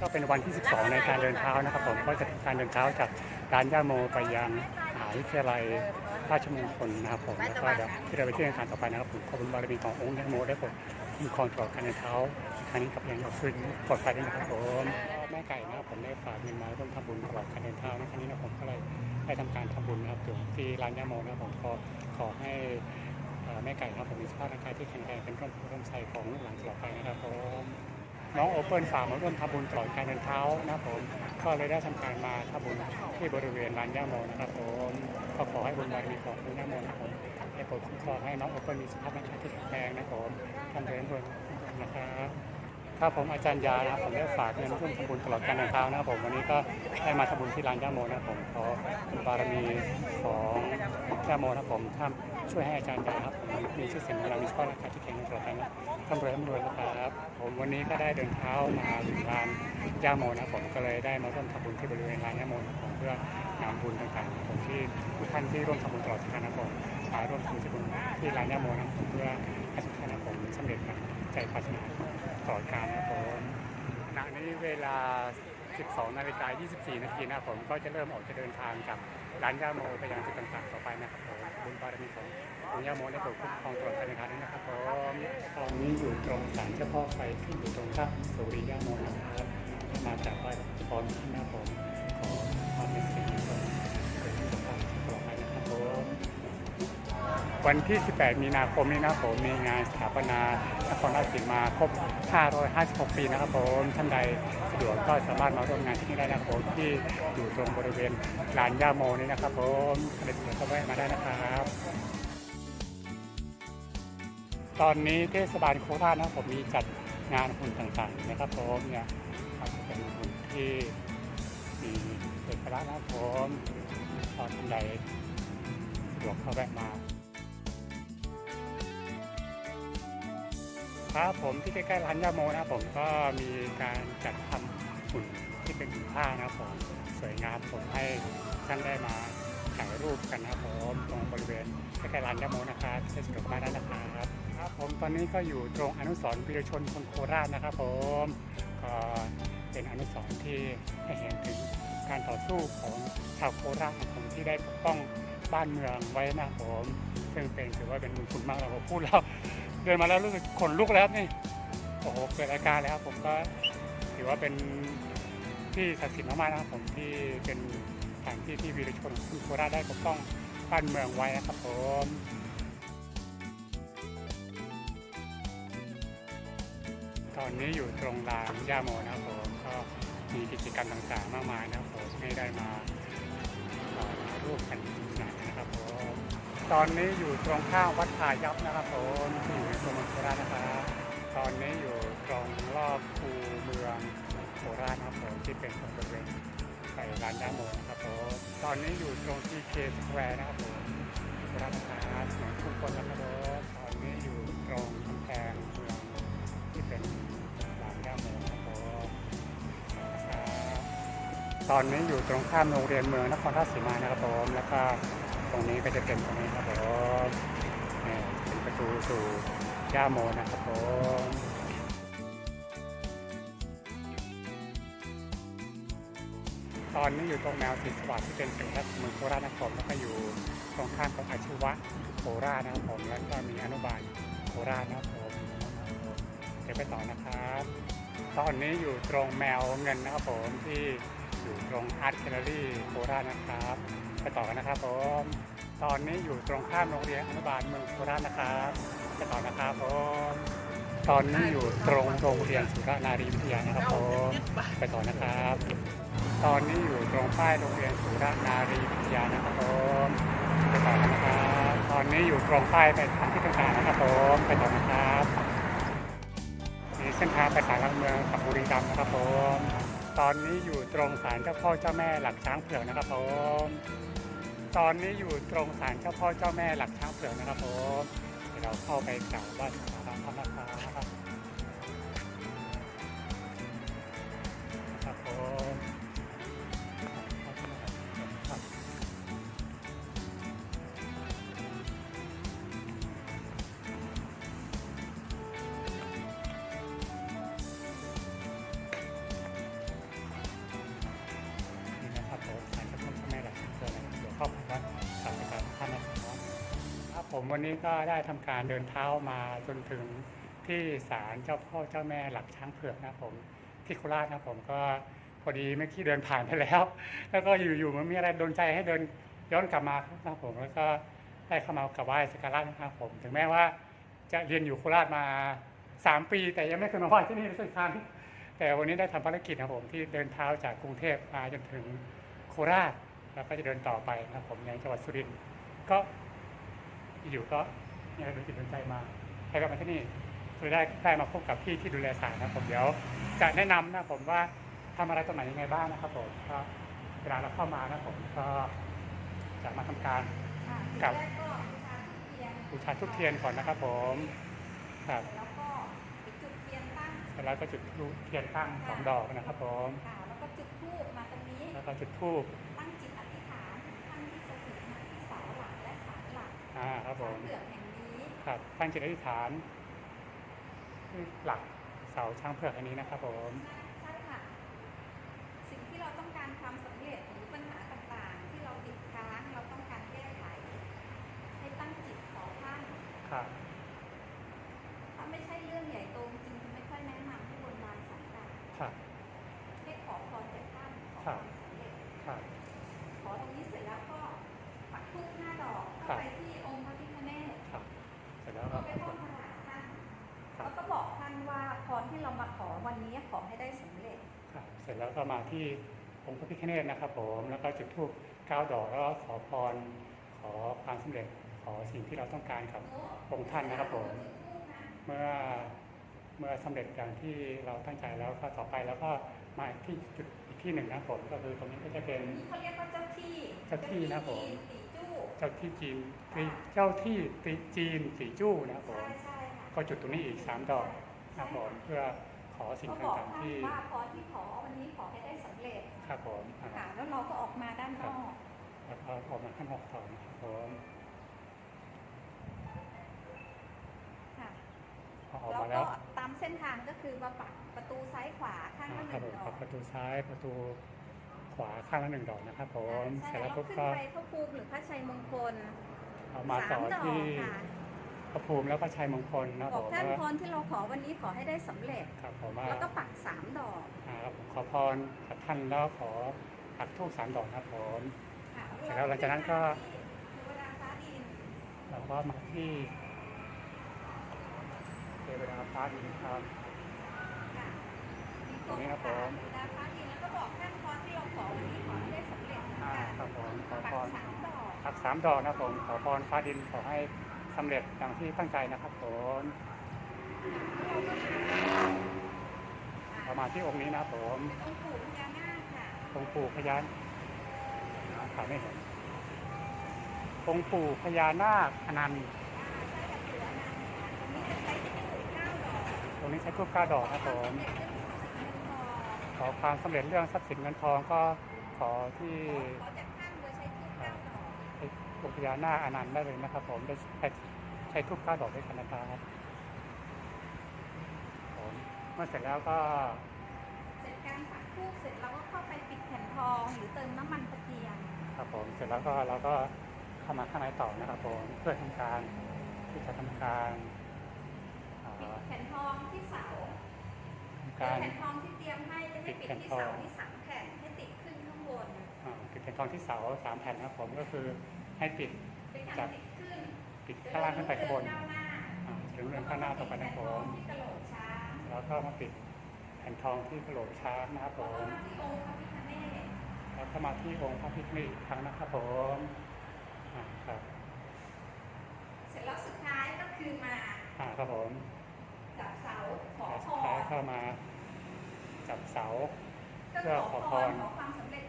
ก็เป็นวันที่ 12 ในการเดินเท้านะครับผมก็จะเป็นการเดินเท้าจากร้านย่าโมไปยังมหาวิทยาลัยราชมงคลนะครับผมแล้วก็เดี๋ยวที่เราไปที่งการต่อไปนะครับผมขอบคุณบารมีขององค์ย่าโมได้ผมมีครองตลอดการเดินเท้าครั้งนี้กับยังซึ่งปลอดภัยด้วยนะครับผมแม่ไก่นะครับผมได้ฝากเงินมาร่วมทำบุญตลอดการเดินเท้านะครั้งนี้นะผมก็เลยได้ทำการทำบุญนะครับถึงที่ร้านย่าโมนะครับผมขอขอให้แม่ไก่ครับผมมีสภาพร่างกายที่แข็งแรงเป็นร่มร่มใสของลูกหลานตลอดไปนะครับผม น้องโอเปิลฝากมาร่วมทำบุญตลอดการเดินเท้านะครับผมก็เลยได้ทำการมาทำบุญที่บริเวณลานย่าโมนะครับผมก็ขอให้บุญบารมีของคุณย่าโมนะครับผมให้โปรดคุ้มครองให้น้องโอเปิลมีสภาพร่างกายที่แข็งแรงนะครับผมทำเริญรวยนะครับ ครับผมอาจารย์ยานะครับผมได้ฝากเงินร่วมทำบุญตลอดการเดินเท้านะครับผมวันนี้ก็ได้มาทำบุญที่ลานย่าโมนะครับผมขอบารมีของย่าโมนะครับผมท่านช่วยให้อาจารย์ได้ครับผมมีชื่อเสียงเรามีสภารางกาที่แข็งตลอดไปนะร่ำรวยร่ำรวยนะครับผมวันนี้ก็ได้เดินเท้ามาถึงลานย่าโมนะผมก็เลยได้มาร่วมทำบุญที่บริเวณลานย่าโมนะผมเพื่อนำบุญต่างๆผมที่ทุกท่านที่ร่วมทำบุญตลอดทางนะผมมาร่วมทำบุญที่บุญที่ลานย่าโมนะผมเพื่อให้ทุกท่านนะผมสำเร็จดังใจปรารถนา ตอนการนะผมขณะนี้เวลา 12 นาฬิกา 24 นาทีนะครับผมก็จะเริ่มออกจะเดินทางจากร้านย่าโมไปยังจุดต่างๆต่อไปนะครับผมบุญบารมีของคุณย่าโมได้โปรดคุ้มครองตลอดการเดินทางนี้นะครับผมตอนนี้อยู่ตรงศาลเจ้าพ่อไฟที่อยู่ตรงข้ามสุริย่าโมนะครับมาจากไหว้พร้อมที่หน้าผม วันที่ 18 มีนาคมนี้นะครับผมมีงานสถาปนานครราชสีมาครบ 556 ปีนะครับผมท่านใดสะดวกก็สามารถมาร่วมงานที่นี่ได้นะครับผมที่อยู่ตรงบริเวณลานย่าโมนี้นะครับผมท่านใดสะดวกก็แวะมาได้นะครับตอนนี้เทศบาลโคราชนะครับผมมีจัดงานหุ่นต่างๆนะครับผมเนี่ยเป็นหุ่นที่มีเอกลักษณ์นะครับผมตอนท่านใดสะดวกก็แวะมา ครับผมที่ใกล้ๆร้านยาโมนะครับผมก็มีการจัดทำหุ่นที่เป็นหุ่นผ้านะครับผมสวยงามผมให้ท่านได้มาถ่ายรูปกันนะครับผมตรงบริเวณใกล้ๆร้านยาโมนะครับที่สะดวกมาได้นะครับครับผมตอนนี้ก็อยู่ตรงอนุสรณ์วีรชนคนโคราชนะครับผมก็เป็นอนุสรณ์ที่ให้เห็นถึงการต่อสู้ของชาวโคราชผมที่ได้ปกป้องบ้านเมืองไว้นะครับผม ซึ่งเป็นถือว่าเป็นบุญคุณมากเราพูดแล้ว ดินมาแล้วรู้สึกขนลุกแล้วนี่โอ้โหเกิดอาการแล้วครับผมก็ถือว่าเป็นที่ศักดิ์สิทธิ์มากๆนะครับผมที่เป็นสถานที่ที่วีรชนคุณโคราชได้ปกป้องบ้านเมืองไว้นะครับผมตอนนี้อยู่ตรงลานย่าโมนะครับผมก็มีกิจกรรมต่างๆมากมายนะครับผมให้ได้มาร่วมกันสนานนะครับผม ตอนนี้อยู่ตรงข้ามวัดพายัพนะครับผมที่อยู่ในตัวเมืองโคราชนะครับตอนนี้อยู่ตรงรอบคูเมืองโคราชครับผมที่เป็นตรงบริเวณไปร้านย่าโมนะครับผมตอนนี้อยู่ตรงที่เคสแควร์นะครับผมโคราชนะครับถนนทุกคนนะครับผมตอนนี้อยู่ตรงกำแพงเมืองที่เป็นร้านย่าโมนะครับผมนะครับตอนนี้อยู่ตรงข้ามโรงเรียนเมืองนครราชสีมานะครับผมแล้วก็ ตรงนี้ก็จะเป็นตรงนี้ครับผมเป็นประตูสู่ย่าโมนะครับผมตอนนี้อยู่ตรงแนวสีสวัสดิ์ที่เป็นสัญลักษณ์เมืองโคราชนะครับแล้วก็อยู่ตรงข้ามกับอาชีวะโคราชนะครับผมแล้วก็มีอนุบาลโคราชนะครับผมเดี๋ยวไปต่อนะครับ ตอนนี้อยู่ตรงแมวเงินนะครับผมที่อยู่ตรงอาร์ตแกลเลอรี่โคราชนะครับ ต่อกันนะครับผมตอนนี้อยู่ตรงข้ามโรงเรียนอนุบาลเมืองโคราชนะครับไปต่อนะครับผมตอนนี้อยู่ตรงโรงเรียนสุรานารีวิทยานะครับผมไปต่อนะครับ ตอนนี้อยู่ตรงป้ายโรงเรียนสุรานารีวิทยานะครับผมไปต่อนะครับ ตอนนี้อยู่ตรงป้ายไปทางที่ต่างๆนะครับผมไปต่อนะครับมีเส้นทางไปสารหลักเมืองกับบุรีรัมย์นะครับผมตอนนี้อยู่ตรงศาลเจ้าพ่อเจ้าแม่หลักช้างเผือกนะครับผม ตอนนี้อยู่ตรงศาลเจ้าพ่อเจ้าแม่หลักช้างเผือกนะครับผมเดี๋ยวเราเข้าไปกราบไหว้ มวันนี้ก็ได้ทำการเดินเท้ามาจนถึงที่ศาลเจ้าพ่อเจ้าแม่หลักช้างเผือกนะผมที่โคราชนะผมก็พอดีเมื่อกี้เดินผ่านไปแล้ว แล้วก็อยู่ๆมันมีอะไรโดนใจให้เดินย้อนกลับมาครับผมแล้วก็ได้เข้ามากราบไหว้สักการะนะครับผม ถึงแม้ว่าจะเรียนอยู่โคราชมาสามปี แต่ยังไม่เคยมาไหว้ที่นี่เลยสักครั้งแต่วันนี้ได้ทำภารกิจนะผมที่เดินเท้าจากกรุงเทพมาจนถึงโคราชแล้วก็จะเดินต่อไปนะผมยังจังหวัดสุรินทร์ก็ อยู่ๆก็มีอะไรโดนจิตโดนใจมาให้กลับมาที่นี่คือได้ได้มาพบกับพี่ที่ดูแลศาลนะครับผมเดี๋ยวจะแนะนำนะผมว่าทำอะไรตรงไหนยังไงบ้างนะครับผมก็เวลาเราเข้ามานะผมก็จะมาทำการค่ะครับทีแรกก็บูชาทุกเทียนบูชาทุกเทียนก่อนนะครับผมครับแล้วก็ไปจุดเทียนตั้งเสร็จแล้วก็จุดธูปเทียนตั้งสองดอกนะครับผมค่ะแล้วก็จุดธูปมาตรงนี้แล้วก็จุดธูป อ่าครับผมเผือกแห่งนี้ครับตั้งจิตอธิษฐานที่หลักเสาช้างเผือกอันนี้นะครับผม ก็มาที่องค์พระพิฆเนศนะครับผมแล้วก็จุดธูปเก้าดอกแล้วก็ขอพร ขอความสำเร็จขอสิ่งที่เราต้องการกับองค์ท่านนะครับผมเมื่อเมื่อสำเร็จอย่างที่เราตั้งใจแล้วก็ต่อไปแล้วก็มาที่จุดอีกที่หนึ่งนะครับผมก็คือตรงนี้ก็จะเป็นนี่เขาเรียกว่าเจ้าที่เจ้าที่นะผมเจ้าที่จีนตีจู้เจ้าที่จีนเจ้าที่ตีจีนสีจู้นะครับผมใช่ใช่ค่ะก็จุดตรงนี้อีกสามดอกนะครับผมเพื่อข อสิ่งเขาบอกต่างๆท่านที่ว่าพรที่ขอวันนี้ขอให้ได้สำเร็จครับผมอ่าค่ะแล้วเราก็ออกมาด้านนอก แล้วก็ออกมาข้างนอกต่อนะครับผมค่ะพอออกแล้วมาแล้ก็วตามเส้นทางก็คือมาปักประตูซ้ายขวาข้างละหครับนึ่งผมดอครับกประตูซ้ายประตูขวาข้างละหนึ่งดอกนะครับผมใช่เสร็จแล้แล้ววก็ปุ๊บขึ้นก็ไปพระภูมิหรือพระชัยมงคลเอามาต่อสามดอกที่ค่ะ พระภูมิแล้วก็ชัยมงคลนะบผอกมท่านว่าพรที่เราขอวันนี้ขอให้ได้สำเร็จ ครับผมว่าแล้วก็ปักสามดอกอ่าครับผมขอพรกับท่านแล้วขอปักทูบสามดอกนะครับผม ค่ะเสร็จแล้วหลังจากนั้นก็ เทวดาฟ้าดินแล้วก็มาที่เทวดาฟ้าดินครับ ค่ะมีตรงนี้ครับผม เทวดาฟ้าดินแล้วก็บอกท่านพรที่เราขอวันนี้ขอให้ได้สำเร็จเหมือนอ่ากันครับผมขอปัพกรสามดอก ปักสามดอกนะครับผมขอพรฟ้าดินขอให้ สำเร็จอย่างที่ตั้งใจนะครับผมแล้วเราก็เรามาที่องค์นี้นะผมองค์ปู่พญานาคค่ะองค์ปู่พญานาคไม่เห็นองค์ปู่พญานาคอนันต์ตรงนี้ใช้ทูบก้าดอกนี้ใช้ทูบเก้าดอกครับผมขอความสำเร็จเรื่องทรัพย์สินเงินทองก็ขอที่ องค์พญานาคอนันต์ได้เลยนะครับ ผมได้ใช้ใช้ทูบเก้าดอกด้วยกันนะครับผมเมื่อเสร็จแล้วก็เสร็จการปักทูบเสร็จเราก็เข้าไปปิดแผ่นทองหรือเติมน้ำมันตะเกียงครับผมเสร็จแล้วก็เราก็เข้ามาข้างในต่อนะครับผมเพื่อทำการที่จะทำการอ่าปิดแผ่นทองที่เสาทำเจอการแผ่นทองที่เตรียมให้จะให้ปิดที่เสาที่สามแผ่นให้ติดขึ้นข้างบนอ่าติดแผ่นทองที่เสาสามแผ่นนะครับผมก็คือ ให้ติดเป็นการติดขึ้นติดข้างล่างขึ้นไปข้างบนเดิก้าวหน้าอ่าถึงเรื่องข้างหน้าต่อไปนะครับผมที่กระโหลกช้างแล้วก็มาปิดแผ่นทองที่กระโหลกช้างนะครับผแล้วก็มมาที่องค์พระพิฆเนศแล้วก็มาที่องค์พระพิฆเนศอีกครั้งนะครับผมอ่าครับ เสร็จแล้วสุดท้ายก็คือมาอ่าครับผมจับเสาขอแล้วพสุดท้ายรเข้ามา จับเสาก็เพื่อขขออพพรรขอความสำเร็จ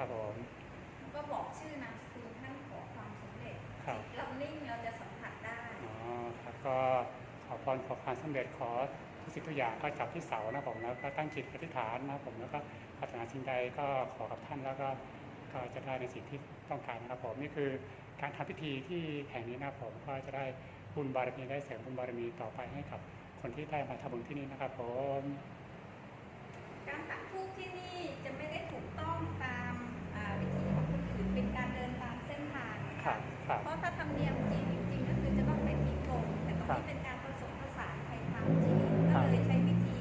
ครับผมแล้วก็บอกชื่อนามสกุลท่านขอความสำเร็จครับจิตเรานิ่งเราจะสัมผัสได้ อ๋อครับก็ขอพรขอความสำเร็จขอทุกสิ่งทุกอย่างก็จับที่เสานะผมแล้วก็ตั้งจิตอธิษฐานนะผมแล้วก็ปรารถนาสิ่งใดก็ขอกับท่านแล้วก็ก็จะได้ในสิ่งที่ต้องการนะครับผมนี่คือการทำพิธีที่แห่งนี้นะครับผมก็จะได้บุญบารมีได้เสริมบุญบารมีต่อไปให้กับคนที่ได้มาทำบุญที่นี่นะครับผม การปักธูปที่นี่จะไม่ได้ถูกต้องตามอ่าเป็นการเดินตามเส้นทางครับครับเพราะถ้าทำเนียมจีนจริงๆก็คือจะต้องไปที่กรมแต่ตรงครับนี้เป็นการผสมผสานไทยพามจีนก็เลยใช้วิธี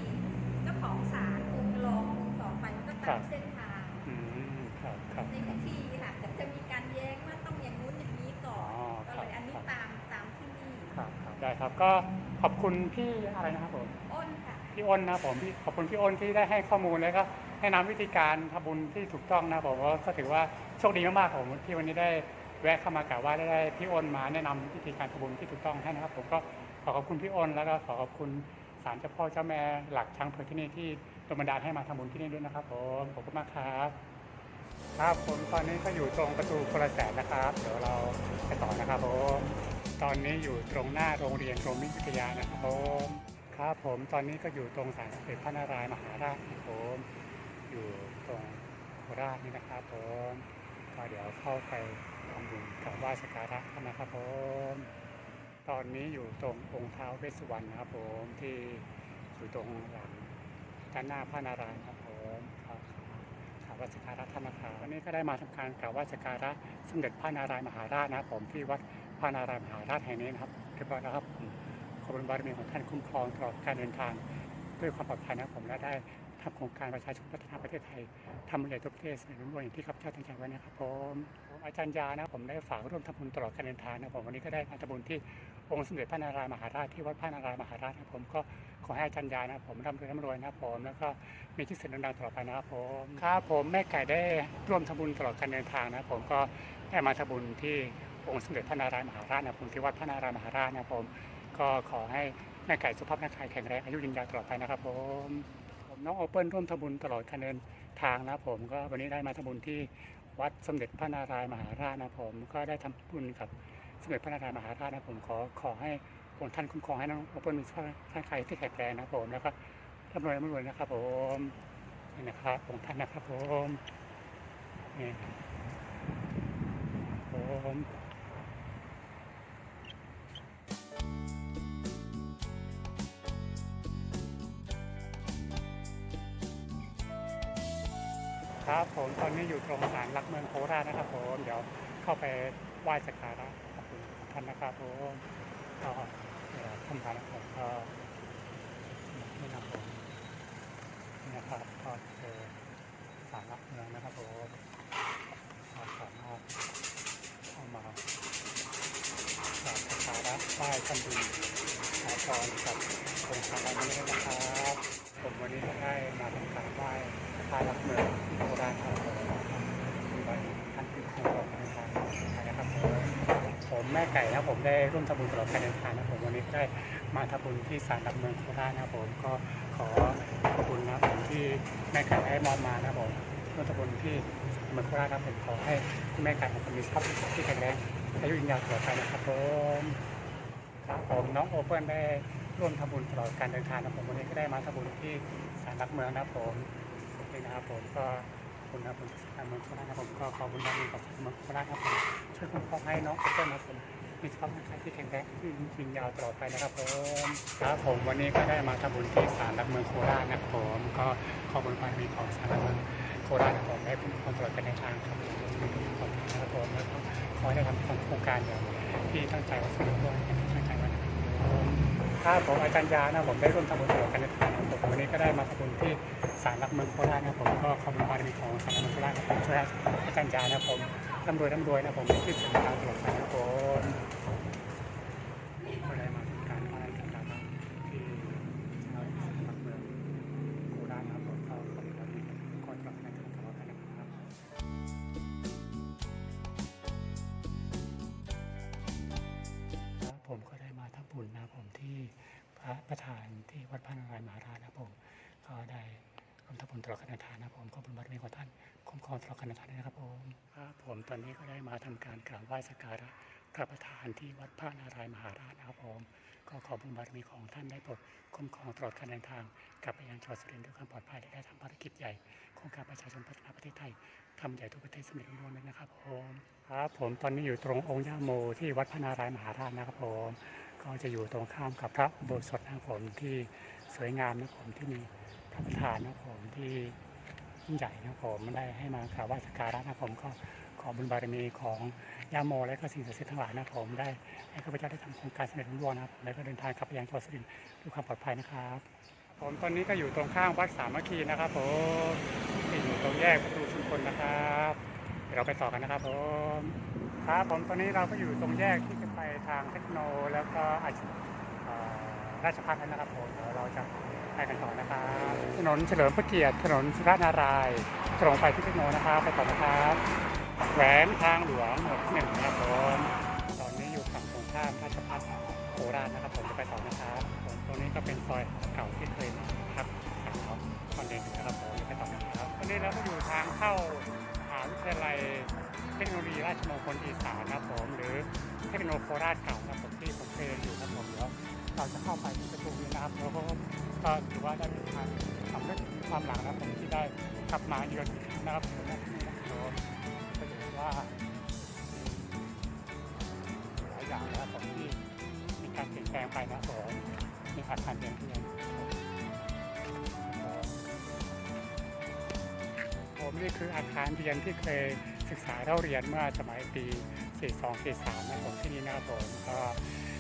เจ้าของศาลองค์รององค์ต่อไปก็ครัตามบเส้นทางอืมครับครับในพิธีค่ะแต่จะมีการแย้งว่าต้องอย่างนู้นอย่างนี้ก่อนอ๋อก็ครับเลยอันนี้ครับตามตามที่นี่ครับครับได้ครับก็ขอบคุณพี่อะไรนะครับผมอ้นค่ะ พี่อ้นนะผมพี่ขอบคุณพี่อ้นที่ได้ให้ข้อมูลแล้วก็แนะนำวิธีการทำบุญที่ถูกต้องนะผมก็ถือว่าโชคดีมากๆผมที่วันนี้ได้แวะเข้ามากราบไหว้ได้พี่อ้นมาแนะนำวิธีการทำบุญที่ถูกต้องให้นะครับ ผมก็ขอขอบคุณพี่อ้นแล้วก็ขอขอบคุณศาลเจ้าพ่อเจ้าแม่หลักช้างเผือกที่นี่ที่โดนบันดาลให้มาทำบุญที่นี่ด้วยนะครับผมขอบคุณมากครับครับผมตอนนี้ก็อยู่ตรงประตูโคลแสนนะครับ เดี๋ยวเราไปต่อนะครับผมตอนนี้อยู่ตรงหน้าโรงเรียนโรมิตรวิทยานะครับผม ครับผมตอนนี้ก็อยู่ตรงศาลสมเด็จพระนารายณ์มหาราชนะครับผมอยู่ตรงโคราชนี่นะครับผมก็เดี๋ยวเข้าไปทำบุญกับไหว้สักการะกันนะครับผมตอนนี้อยู่ตรงองค์เท้าเวสสุวรรณนะครับผมที่อยู่ตรงหลังด้านหน้าพระนารายณ์ครับผมครับกราบไหว้สักการะท่านนะครับวันนี้ก็ได้มาทำการกราบว้สักการะสมเด็จพระนารายณ์มหาราชนะครับผมที่วัดพระนารายณ์มหาราชแห่งนี้นะครับเรียบร้อยแล้วครับผ บคุณบารมีของท่านคุ้มครองตลอดการเดินทางด้วยความปลอดภัยนะครับผมและได้ทำโครงการประชาชนพัฒนาประเทศไทยทำใหญ่ทั่วประเทศเสนรุ่งอย่างที่ข้าพเจ้าตั้งใจไว้นะครับผมอาจารย์ยานะผมได้ฝากร่วมทำบุญตลอดการเดินทางนะครับผมวันนี้ก็ได้มาทำบุญที่องค์สมเด็จพระนารายณ์มหาราชที่วัดพระนารายณ์มหาราชนะครับผมก็ขอให้อาจารย์ยานะครับผมร่ำรวยร่ำรวยนะครับผมแล้วก็มีชื่อเสียงดังๆตลอดไปนะครับผมครับผมแม่ไก่ได้ร่วมทำบุญตลอดการเดินทางนะครับผมก็ได้มาทำบุญที่องค์สมเด็จพระนารายณ์มหาราชนะครับผมที่วัดพระนารายณ์มหาราชนะผม ก็ขอให้แม่ไก่สุภาพร่างกายแข็งแรงอายุยืนยาวตลอดไปนะครับผมผมน้องโอเปิลร่วมทำบุญตลอดการเดินทางนะครับผมก็วันนี้ได้มาทำบุญที่วัดสมเด็จพระนารายณ์มหาราชนะผมก็ได้ทำบุญกับสมเด็จพระนารายณ์มหาราชนะผมขอขอให้องค์ท่านคุ้มครองให้น้องโอเปิลมีสุขภาพร่างกายที่แข็งแรงนะผมแล้วก็ร่ำรวยร่ำรวยนะครับผมนี่นะครับองค์ท่านนะครับผมนี่ผม ครับผมตอนนี้อยู่ตรงศาลหลักเมืองโคราชนะครับผมเดี๋ยวเข้าไปไหว้สักการะขอบคุณท่านนะครับผมก็เดี๋ยวท่านประธานนะครับก็นี่นะผมนี่นะครับก็คือสารหลักเมืองนะครับผมเราสามารถเข้ามากราบสักการะไหว้ท่านดีขอพรกับองค์พระนี้นะครับผมวันนี้ได้มาทำการไหว้ พระหลักเมืองโคราชครับมีท่านที่คงรองในทางนะครับผมแม่ไก่นะผมได้ร่วมทำบุญตลอดการเดินทางนะผมวันนี้ได้มาทำบุญที่ศาลหลักเมืองโคราชนะผมก็ขอขอบคุณนะผมที่แม่ไก่ได้มอบมานะผมร่วมทำบุญที่เมืองโคราชนะครับผมขอให้แม่ไก่ของผมมีสุขภาพที่แข็งแรงอายุยืนยาวตลอดไปนะครับผมครับผมน้องโอเปิลได้ร่วมทำบุญตลอดการเดินทางนะผมวันนี้ก็ได้มาทำบุญที่ศาลหลักเมืองนะครั บผมนี่นะครับผมก็ขอบคุณนะครับผมศาลเมืองโคราชนะครับผมก็ขอบคุณบารมีของเมืองโคราชครับผมช่วยคุ้มครอให้น้องเปิลนะครับผมมีสภาพร่างกายที่แข็งแรงยืนยาวตลอดไปนะครับผมครับผมวันนี้ก็ได้มาทำบุญที่ศาลหลักเมืองโคราชนะครับผมก็ขอบคุณบารมีของศาลหลักเมืองโคราชนะครับผมได้คุ้มครอตลอดการเดินทางครับผมมีทุกคนะครับผมแล้วก็ขอให้ได้ทำโครงการอย่างที่ตั้งใจไว้เร็จด้วยตั้งใจไว้นะครับผม ครับผมอาจารย์ยานะผมได้ร่วมทำบุญตลอดการเดินนะครับผมวันนี้ก็ได้มาทำบุญที่ศาลหลักเมืองโคราชนะครับผมก็ขอบคุณบารมีของศาลหลักเมืองโคราชนะครับช่วยให้อาจารย์ยานะครับผมร่ำรวยร่ำรวยนะครับผมที่สุดทางตลอดไปนะครับผม มครับผมตอนนี้ก็ได้มาทำการกราบไหว้สักการะพระประธานที่วัดพระนารายณ์มหาราชนะครับผมก็ขอบุญบารมีของท่านได้โปรดคุ้มครองตลอดการเดินทาง กลับไปยังจังหวัดสุรินทร์ด้วยความปลอดภัยและได้ทำภารกิจใหญ่โครงการประชาชนพัฒนาประเทศไทยทำใหญ่ทั่วประเทศสำเร็จรุ่งเรืองเลยนะครับผมครับผมตอนนี้อยู่ตรงองค์ย่าโมที่วัดพระนารายณ์มหาราชนะครับผมก็จะอยู่ตรงข้ามกับพระโบสถนะครับผมที่สวยงามนะครับผมที่มีพระประธานนะครับผมที่ ยิ่งใหญ่นะผมได้ให้มากราบไหว้สักการะนะครับผมก็ขอบุญบารมีของยาโมและก็สิ่งศักดิ์สิทธิ์ทั้งหลายนะครับผมได้ให้ข้าพเจ้าได้ทำโครงการสำเร็จรุ่งเรืองนะครับแล้วก็เดินทางกลับไปยังจังหวัดสุรินทร์ด้วยความปลอดภัยนะครับ ผมตอนนี้ก็อยู่ตรงข้างวัดสามัคคีนะครับผมที่อยู่ตรงแยกประตูชุมพลนะครับเดี๋ยวเราไปต่อกันนะครับผมครับผมตอนนี้เราก็อยู่ตรงแยกที่จะไปทางเทคโนแล้วก็อาชีเอ่อ ราชพัฒน์นะครับผมเดี๋ยวเราจะไปกันต่อนะครับ ถนนเฉลิมพระเกียรติ ถนนสุรนารายณ์ตรงไปที่เทคโนนะครับ ไปต่อนะครับแหวนทางหลวงหมวดที่หนึ่งนะครับผมตอนนี้อยู่ฝั่งตรงข้ามราชพัฒน์โคราชนะครับผมจะไปต่อนะครับผมตรงนี้ก็เป็นซอยเก่าที่เคยพักสาวตอนเด็กนะครับผมจะไปต่อนะครับตอนนี้เราก็อยู่ทางเข้ามหาวิทยาลัยเทคโนโลยีราชมงคลอีสานนะครับผมหรือเทคโนโลยีโคราชเก่านะครับผมที่ผมเคยเรียนอยู่นะครับผมเดี๋ยว เราจะเข้าไปที่ประตูนี้นะครับแล้วก็ก็ถือว่าได้เป็นทางสำเร็จความหลังนะผมที่ได้กลับมาเยือนนะครับผมที่นี่นะครับก็ถือว่าหลายอย่างนะครับผมที่มีการเปลี่ยนแปลงไปนะครับผมมีอาคารเรียนที่ยังผมนี่คืออาคารเรียนที่เคยศึกษาเล่าเรียนเมื่อสมัยปี 42 43นะผมที่นี่นะครับผมก็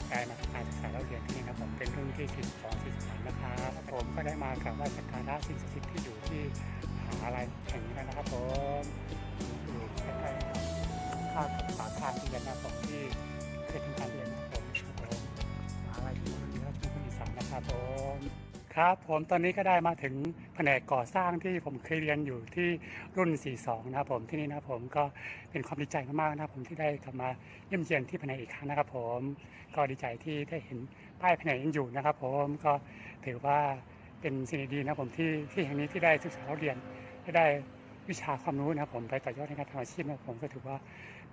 ได้มาทำการศึกษาเล่าเรียนที่นี่นะผมเป็นรุ่นที่ 42 43นะครับผมก็ได้มากราบไหว้สักการะสิ่งศักดิ์สิทธิ์ที่อยู่ที่มหาลัยแห่งนี้แล้วนะครับผมอยู่ใกล้ๆกับข้างกับอาคารเรียนนะผมที่เคยทำการเรียนนะครับผมครับผมมหาลัยที่นี่ราชมงคลอีสานนะครับผม ครับ ผมตอนนี้ก็ได้มาถึงแผนกก่อสร้างที่ผมเคยเรียนอยู่ที่รุ่น 42 นะครับผมที่นี่นะผมก็เป็นความดีใจมากๆนะครับผมที่ได้กลับมาเยี่ยมเยียนที่แผนกอีกครั้งนะครับ ผมก็ดีใจที่ได้เห็นป้ายแผนกยังอยู่นะครับ ผมก็ถือว่าเป็นสิ่งดีๆนะครับผมที่ที่แห่งนี้ที่ได้ศึกษาเรียนได้วิชาความรู้นะครับผมไปต่อยอดในการทำอาชีพนะครับผมก็ถือว่า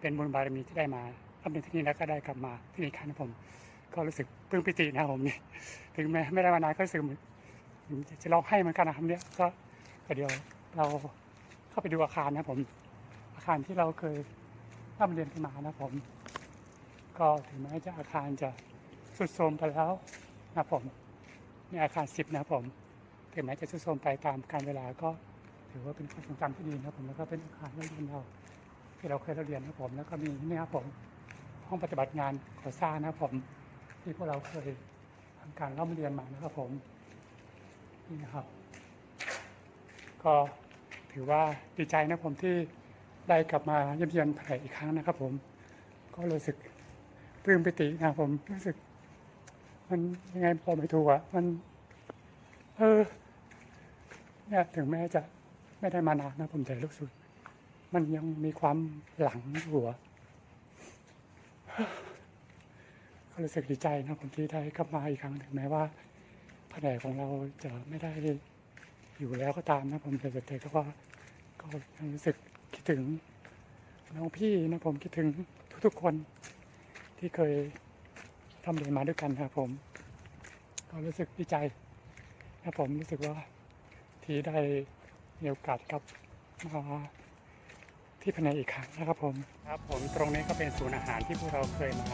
เป็นบุญบารมีที่ได้มาทำเป็นที่นี่แล้วก็ได้กลับมาที่นี่ครั้งนะครับผมก็รู้สึกปลื้มปิตินะครับผมนี่ถึงแม้ไม่ได้มานานก็รู้สึกเหมือ ผมจะร้องไห้เหมือนกันนะครับเนี่ยก็เดี๋ยวเราเข้าไปดูอาคารนะผม อาคารที่เราเคยร่ำเรียนกันมานะผม ก็ถึงแม้จะอาคารจะสุดโทรมไปแล้วนะผมนี่อาคารสิบนะผมถึงแม้จะสุดโทรมไปตามการเวลาก็ถือว่าเป็นความทรงจำที่ดีนะผมแล้วก็เป็นอาคารเรียนเราที่เราเคยเรียนนะผม แล้วก็มีนี่ครับผมห้องปฏิบัติงานก่อสร้างนะผม ที่พวกเราเคยทำการร่ำเรียนมานะครับผม นี่นะครับ ก็ถือว่าดีใจนะผมที่ได้กลับมาเยี่ยมเยียนแผลอีกครั้งนะครับ ผม ก็รู้สึกปลื้มปิตินะผมรู้สึก มันยังไงบอไม่ถูกอะมัน เออเนี่ยถึงแม้จะไม่ได้มานานนะผมแต่รู้สึกมันยังมีความหลังหัวก็รู้สึกดีใจนะผมที่ได้กลับมาอีกครั้งถึงแม้ว่า แผนกของเราจะไม่ได้อยู่แล้วก็ตามนะผมแต่แต่ก็ว่าก็ยังรู้สึกคิดถึงน้องพี่นะผมคิดถึงทุกๆคนที่เคยทำเรียนมาด้วยกันนะครับผม ก็รู้สึกดีใจนะผมรู้สึกว่าที่ได้มีโอกาสกับมาที่แผนกอีกครั้งนะครับผมครับผมตรงนี้ก็เป็นศูนย์อาหารที่พวกเราเคยมา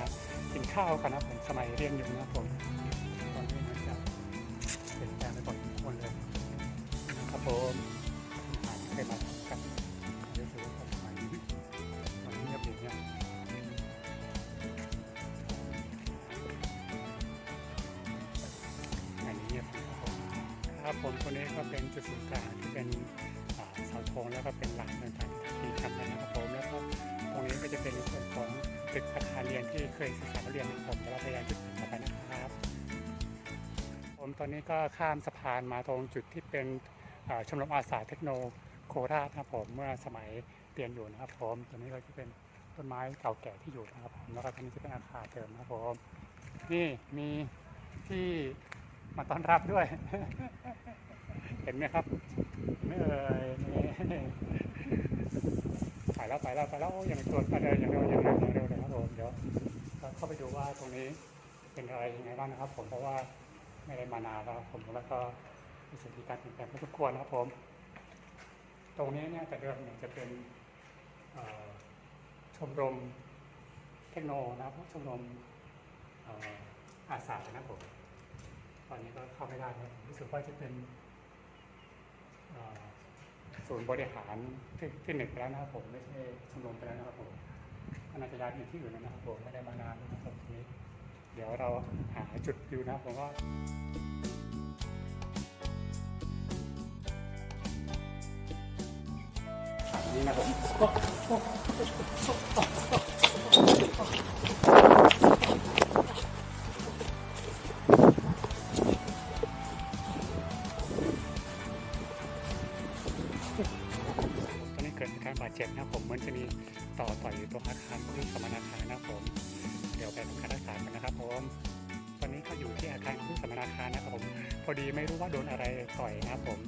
กินข้าวกันนะผมสมัยเรียนอยู่นะครับผม ครับผมผ่านเคยมาพบกันเดี๋ยวดูว่าสมัยนี้มันเงียบอย่างเงี้ยอันนี้เงียบนครับผมครับผมคนนี้ก็เป็นจุดศูนย์กลางที่เป็นอ่าเสาธงแล้วก็เป็นหลักต่างๆที่ทำกันนะครับผมแล้วก็ตรงนี้ก็จะเป็นส่วนของตึกอาคารเรียนที่เคยศึกษาเรียนนะครับผมแล้วพยายามจุดต่อไปนะครับ ผมตอนนี้ก็ข้ามสะพานมาตรงจุดที่เป็น ชมรมอาสาเทคโนโคราชนะครับผมเมื่อสมัยเรียนอยู่นะครับผมตอนนี้ก็จะเป็นต้นไม้เก่าแก่ที่อยู่นะครับผมแล้วก็ตอนนี้จะเป็นอาคารเดิมนะครับผมนี่มีที่มาต้อนรับด้วย เห็นไหมครับไม่เอ่ยนี่ไปแล้วไปแล้วไปแล้วอ้ยังตัวไปเลยอย่างเร็วอย่างเร็วอย่างเร็วเลยครับผมเดี๋ยวเราเข้าไปดูว่าตรงนี้เป็นอะไรยังไงบ้างนะครับ ผมเพราะว่าไม่ได้มานานแล้วผมแล้วก็ รู้สึกมีการเปลี่ยนแปลงพอสมควรนะครับผม ตรงนี้เนี่ยแต่เดิมเนี่ยจะเป็นชมรมเทคโนนะครับชมรมอาสานะครับผม ตอนนี้ก็เข้าไม่ได้แล้วรู้สึกว่าจะเป็นเอ่อศูนย์บริหารที่ที่หนึ่งไปแล้วนะครับผมไม่ใช่ชมรมไปแล้วนะครับผมก็น่าจะย้ายไปอยู่ที่อื่นแล้วนะครับผมไม่ได้มานานแล้วนะครับทีนี้เดี๋ยวเราหาจุดอยู่นะครับผมว่ นี่นะผมตอนนี้เกิดการบาดเจ็บนะครับผมเหมือนจะมีต่อต่อยอยู่ตรงอาคารครูสมนาคารนะครับผม เดี๋ยวไปทำการรักษากันนะครับผมตอนนี้เขาอยู่ที่อาคารครูสมนาคารนะครับผม พอดีไม่รู้ว่าโดนอะไรต่อยนะครับผม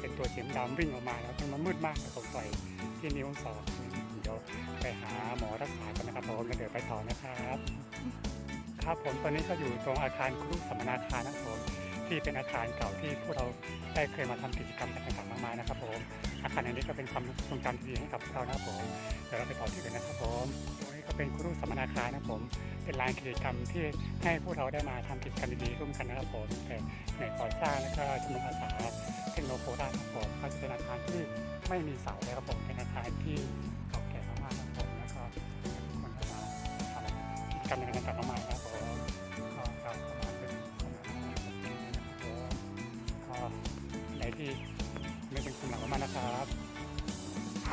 เป็นตัวเสียงดำวิ่งออกมาแล้วมันมืดมากครับผมต่อย ที่นิ้วสองเดี๋ยวไปหาหมอรักษากันนะครับผมแล้วเดี๋ยวไปต่อนะครับ ครับผมตอนนี้ก็อยู่ตรงอาคารครูสัมมนาคารนะครับผมที่เป็นอาคารเก่าที่พวกเราได้เคยมาทำกิจกรรมต่างๆมากมายนะครับผมอาคารอันนี้ก็เป็นความทรงจำดีให้กับพวกเรานะครับผมเดี๋ยวเราไปต่อที่อื่นนะครับผม ก็เป็นครูสัมมนาคารนะครับผม เป็นลานกิจกรรมที่ให้พวกเราได้มาทำกิจกรรมดีๆร่วมกันนะครับผมแต่ในก่อสร้างแล้วก็ชมรมอาสาเทคโนโลยีนะครับผมก็จะเป็นอาคารที่ไม่มีเสาเลยครับผมเป็นอาคารที่เก่าแก่มากๆนะครับผมแล้วก็คนจะมาทำกิจกรรมในการต่างๆมากมายนะครับผมก็เราเข้ามาเป็นสมาชิกนะครับผมก็ไหนที่ไม่เป็นกลุ่มหลักมากนะครับ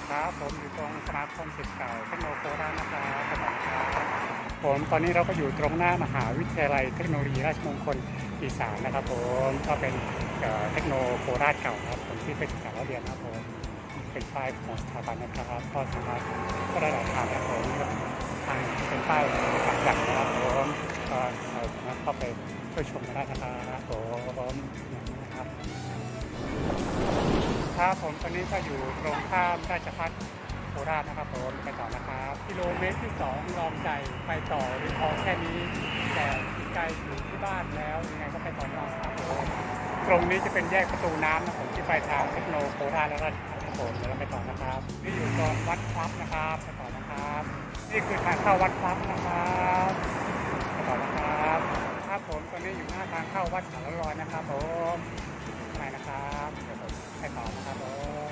ครับผมอยู่ตรงสมาคมศิษย์เก่าเทคโนโลยีราชนะครับสวัสดีครับผมตอนนี้เราก็อยู่ตรงหน้ามหาวิทยาลัยเทคโนโลยีราชมงคลอีสานนะครับผมก็เป็นเอ่อเทคโนโคราชเก่าครับผมที่เป็นศึกษาเราเรียนนะครับผมเป็นป้ายของสถาบันนะครับก็สามารถก็ได้หลายทางนะครับผมทางเป็นป้ายหลักจากนะครับผมก็สามารถเข้าไปช่วยชมกันได้นะครับผมนะครับ ครับผมตอนนี้ก็อยู่ตรงข้ามราชพัฒโคราชนะครับผมไปต่อนะครับกิโลเมตรที่สองลองใจไปต่อหรือพอแค่นี้ แต่ไกลอยู่ที่บ้านแล้วยังไงก็ไปต่อได้ครับผมตรงนี้จะเป็นแยกประตูน้ำนะผมที่ไปทางเทคโนโคราชและราชพัฒครับผมเดี๋ยวเราไปต่อนะครับนี่อยู่ตรงวัดพลับนะครับไปต่อนะครับ นี่คือทางเข้าวัดพลับนะครับไปต่อนะครับครับผมตอนนี้อยู่หน้าทางเข้าวัดสารลอยนะครับผมไปนะครับ ต่อนะครับผม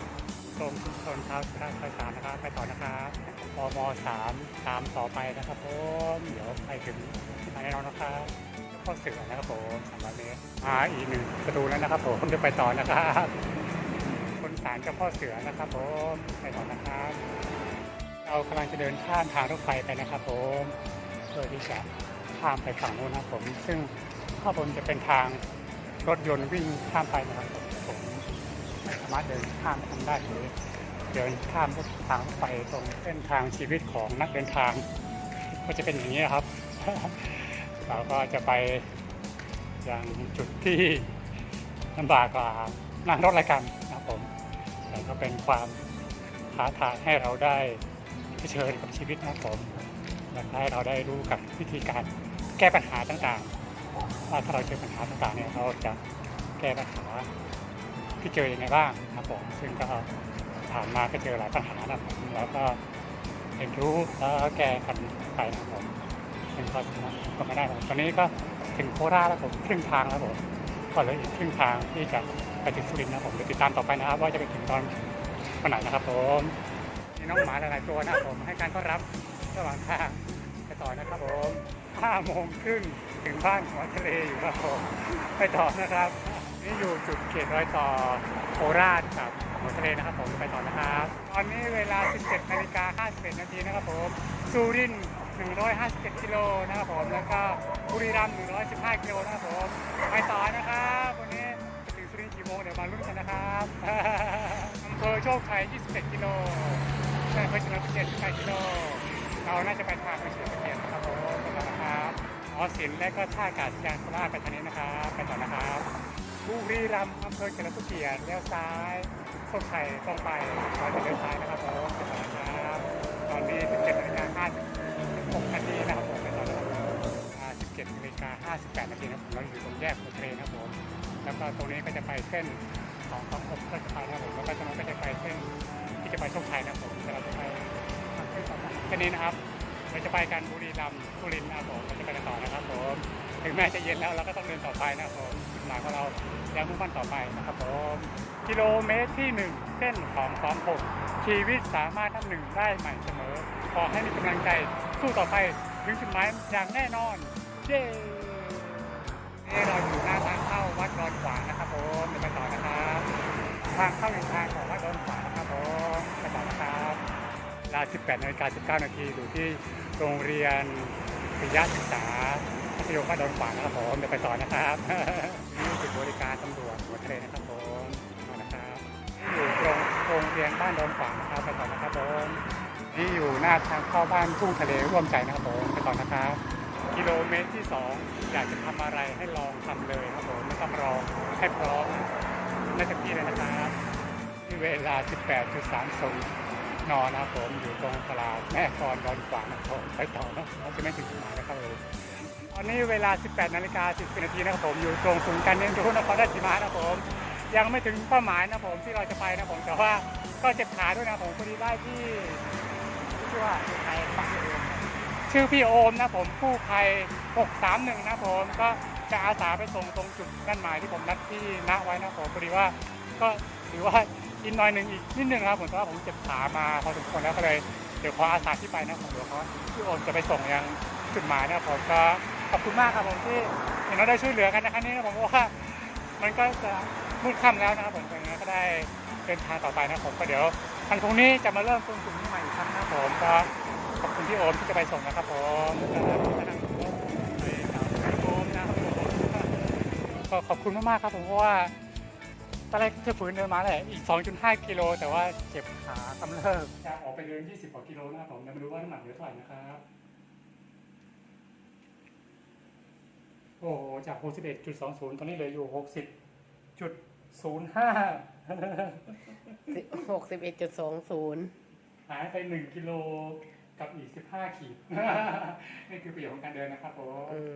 ตรงชุมชนทาสุราร์ซอยสามนะครับไปต่อนะครับปมสามตามต่อไปนะครับผมเดี๋ยวไปถึงมาแน่นอนนะครับข้อเสือนะครับผมสามร้อยเมตรอ่าอีกหนึ่งประตูแล้วนะครับผมจะไปต่อนะครับคนสารเจ้าพ่อเสือนะครับผมไปต่อนะครับเรากำลังจะเดินข้ามทางรถไฟไปนะครับผมเพื่อที่จะข้ามไปฝั่งนู้นนะครับผม ซึ่งข้างบนจะเป็นทางรถยนต์วิ่งข้ามไปนะครับ สามารถเดินข้ามทางได้เลยเดินข้ามทางไฟตรงเส้นทางชีวิตของนักเดินทาง ก็จะเป็นอย่างนี้ครับ เราก็จะไปยังจุดที่ลำบากกว่านั่งรถอะไรกันนะครับผมแต่ก็เป็นความท้าทายให้เราได้เผชิญกับชีวิตนะครับผมและให้เราได้รู้กับวิธีการแก้ปัญหาต่างๆว่าถ้าเราเจอปัญหาต่างๆเนี่ยเราจะแก้ปัญหา ที่เจอยังไงบ้างนะครับผมซึ่งก็ผ่านมาก็เจอหลายปัญหานะครับผมแล้วก็เรียนรู้แล้วก็แก้กันไปนะครับผมซึ่งก็สามารก็ไม่ได้ครับตอนนี้ก็ถึงโคราชแล้วผมครึ่งทางแล้วผมก็เหลืออีกครึ่งทางที่จะไปถึงสุรินทร์นะครับผมเดี๋ยวติดตามต่อไปนะครับ ว่าจะไปถึงตอนวันไหนนะครับผมมีน้องหมาหลายๆตัวนะครับผมให้การต้อนรับระหว่างทางไปต่อนะครับผม5โมงครึ่งถึงบ้านหัวทะเลอยู่ครับผมไปต่อนะครับ นี่อยู่จุดเขตรอยต่อโคราชกับหัวทะเลนะครับผมไปต่อนะครับ ตอนนี้เวลา 17นาฬิกา51นาทีนะครับผมสุรินทร์157กิโลนะครับผมแล้วก็บุรีรัมย์115กิโลนะครับผมไปต่อนะครับวันนี้ถึงสุรินทร์กี่โมงเดี๋ยวมาลุ้นกันนะครับอำเภอโชคชัย21กิโลใช่อำเภอเฉลิมพระเกียรติ18กิโลเราน่าจะไปทางอำเฉลิมเกียรตินะครับผมไปต่อนะครับอ๋อสินและก็ท่าอากาศยานโคราชไปทางนี้นะครับไปต่อนะครับ บุรีรัมย์อำเภอเฉลิมพระเกียรติเลี้ยวซ้ายโชคชัยตรงไปเราจะเลี้ยวซ้ายนะครับผมไปต่อนะครับตอนนี้17นาฬิกา56นาทีนะครับผมไปต่อนะครับอ่า17นาฬิกา58นาทีนะครับผมเราอยู่ตรงแยกโพธิ์ทะเลนะครับผมแล้วก็ตรงนี้ก็จะไปเส้นของของผมก็จะไปนะครับผมแล้วก็ตรงนั้นก็จะไปเส้นที่จะไปโชคชัยนะครับผมแต่เราจะไปทางเส้นต่อไปแค่นี้นะครับเราจะไปกันบุรีรัมย์สุรินทร์นะครับผมเราจะไปกันต่อนะครับผม ถึงแม้จะเย็นแล้วเราก็ต้องเดินต่อไปนะครับผม หมายของเรายังมุ่งมั่นต่อไปนะครับผมกิโลเมตรที่หนึ่งเส้นของสองหกชีวิตสามารถทำหนึ่งได้ใหม่เสมอ ขอให้มีกำลังใจสู้ต่อไปถึงจุดหมายอย่างแน่นอน เย้นี่เราอยู่หน้าทางเข้าวัดดอนขวางนะครับผมไปต่อนะครับ ทางเข้าอีกทางของวัดดอนขวางนะครับผมไปต่อนะครับเวลา 18นาฬิกา19นาทีอยู่ที่โรงเรียนปิยศึกษา มัธยมวัดดอนขวางนะครับผมเดี๋ยวไปต่อนะครับนี่จุดบริการตำรวจหัวทะเลนะครับผมมานะครับอยู่ตรงโรงเรียนบ้านดอนขวางนะครับไปต่อนะครับผมนี่อยู่หน้าทางเข้าบ้านทุ่งทะเลร่วมใจนะครับผมไปต่อนะครับกิโลเมตรที่ 2 อยากจะทำอะไรให้ลองทำเลยครับผมไม่ต้องรอให้พร้อมน่าจะที่เลยนะครับที่เวลา 18.30 นอนนะครับผมอยู่ตรงตลาดแม่กลอนดอนขวางนะครับผมไปต่อนะเราจะไม่ถึงจุดหมายนะครับผม ตอนนี้เวลา 18 นาฬิกา10นาทีนะครับผมอยู่ตรงศูนย์การเรียนรู้นครราชสีมานะครับผม ยังไม่ถึงเป้าหมายนะผมที่เราจะไปนะผมแต่ว่าก็เจ็บขาด้วยนะผมพอดีได้ที่ชื่อว่าใครปักเองชื่อพี่โอมนะผมกู้ภัย 631 นะผมก็จะอาสาไปส่งตรงจุดนั่นหมายที่ผมนัดที่ณไว้นะผมพอดีว่าก็ถือว่าอินน่อยหนึ่งอีกนิดนึงครับผมเพราะว่าผมเจ็บขามาพอสมควรแล้วก็เลยเดี๋ยวขออาสาที่ไปนะผมเดี๋ยวเขาพี่โอมจะไปส่งยังจุดหมายนะผมก็ ขอบคุณมากครับผมที่เห็นเราได้ช่วยเหลือกันในครั้งนี้นะผมว่ามันก็จะมืดค่ำแล้วนะครับผมดังนั้ก็ได้เดินทางต่อไปนะครับผมก็เดี๋ยวทางตรงนี้จะมาเริ่มต้นกลุ่มนี้ใหม่อีกครั้งนะครับผมก็ขอบคุณพี่โอมที่จะไปส่งนะครับผมก็ขอบคุณมากๆครับผมเพราะว่าตอนแรกจะฝืนเดินมาเลยอีก 2.5 กิโลแต่ว่าเจ็บขากำเริบจะออกไปเดิน 20 กว่ากิโลนะครับผมเดี๋ยวมาดูว่าน้ำหนักเหลือเท่าไหร่นะครับ อ้โห จาก 61.20 ตอนนี้เหลืออยู่ 60.05 หกสิบเอ็ดจุดสองศูนย์หายไป 1 กิโลกับอีก 15 ขีด นี่คือประโยชน์ของการเดินนะครับผม อืม